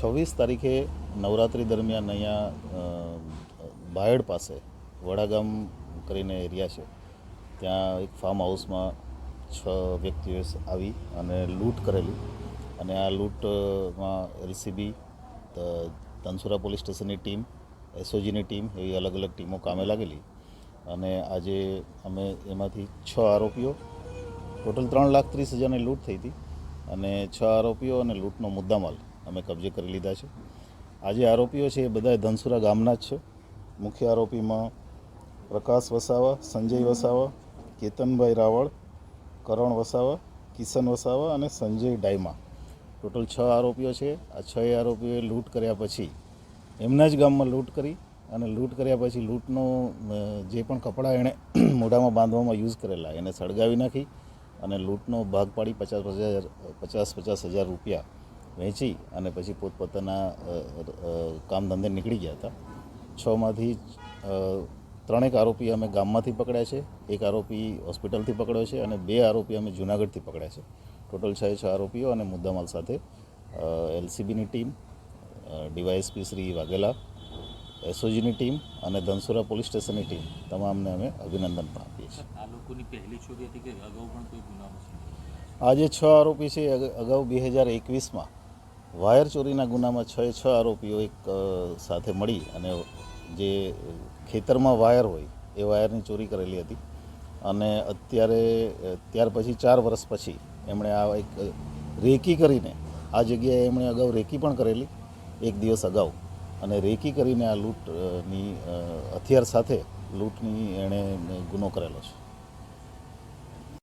છવ્વીસ તારીખે નવરાત્રિ દરમિયાન અહીંયા બાયડ પાસે વડાગામ કરીને એરિયા છે. ત્યાં એક ફાર્મ હાઉસમાં છ વ્યક્તિઓએ આવી અને લૂંટ કરેલી. અને આ લૂંટમાં એલસીબી ધનસુરા પોલીસ સ્ટેશનની ટીમ એસઓજીની ટીમ એવી અલગ અલગ ટીમો કામે લાગેલી. અને આજે અમે એમાંથી છ આરોપીઓ, ટોટલ ત્રણ લાખ ત્રીસ હજારની લૂંટ થઈ હતી. અને છ આરોપીઓ અને લૂંટનો મુદ્દામાલ અમે કબજે કરી લીધા છે. આજે આરોપીઓ છે એ બધા ધનસુરા ગામના જ છે. મુખ્ય આરોપીમાં પ્રકાશ વસાવા, સંજય વસાવા, કેતનભાઈ રાવળ, કરણ વસાવા, કિશન વસાવા અને સંજય ડાયમા. ટોટલ છ આરોપીઓ છે. આ છ આરોપીઓએ લૂંટ કર્યા પછી એમના જ ગામમાં લૂંટ કરી અને લૂંટ કર્યા પછી લૂંટનો જે પણ કપડાં એણે મોઢામાં બાંધવામાં યુઝ કરેલા, એને સળગાવી નાખી અને લૂંટનો ભાગ પાડી પચાસ હજાર, પચાસ પચાસ હજાર રૂપિયા વહેંચી અને પછી પોતપોતાના કામ ધંધે નીકળી ગયા હતા. છમાંથી ત્રણેક આરોપી અમે ગામમાંથી પકડ્યા છે. એક આરોપી હોસ્પિટલથી પકડ્યો છે અને બે આરોપી અમે જુનાગઢથી પકડ્યા છે. ટોટલ છ છ આરોપીઓ અને મુદ્દામાલ સાથે એલસીબીની ટીમ ડીવાયએસપી શ્રી વાઘેલા એસઓજીની ટીમ અને ધનસુરા પોલીસ સ્ટેશનની ટીમ. તમામને અમે અભિનંદન પણ આપીએ છીએ. આ લોકોની પહેલી ચોરી હતી કે અગાઉ પણ કોઈ ગુનાઓ આજે છ આરોપી છે. અગાઉ બે હજાર એકવીસમાં વાયર ચોરીના ગુનામાં છ છ આરોપીઓ એક સાથે મળી અને જે ખેતરમાં વાયર હોય એ વાયરની ચોરી કરેલી હતી. અને અત્યારે, ત્યાર પછી ચાર વર્ષ પછી એમણે આ એક રેકી કરીને, આ જગ્યાએ એમણે અગાઉ રેકી પણ કરેલી, એક દિવસ અગાઉ. અને રેકી કરીને આ લૂંટની હથિયાર સાથે લૂંટની એણે ગુનો કરેલો છે.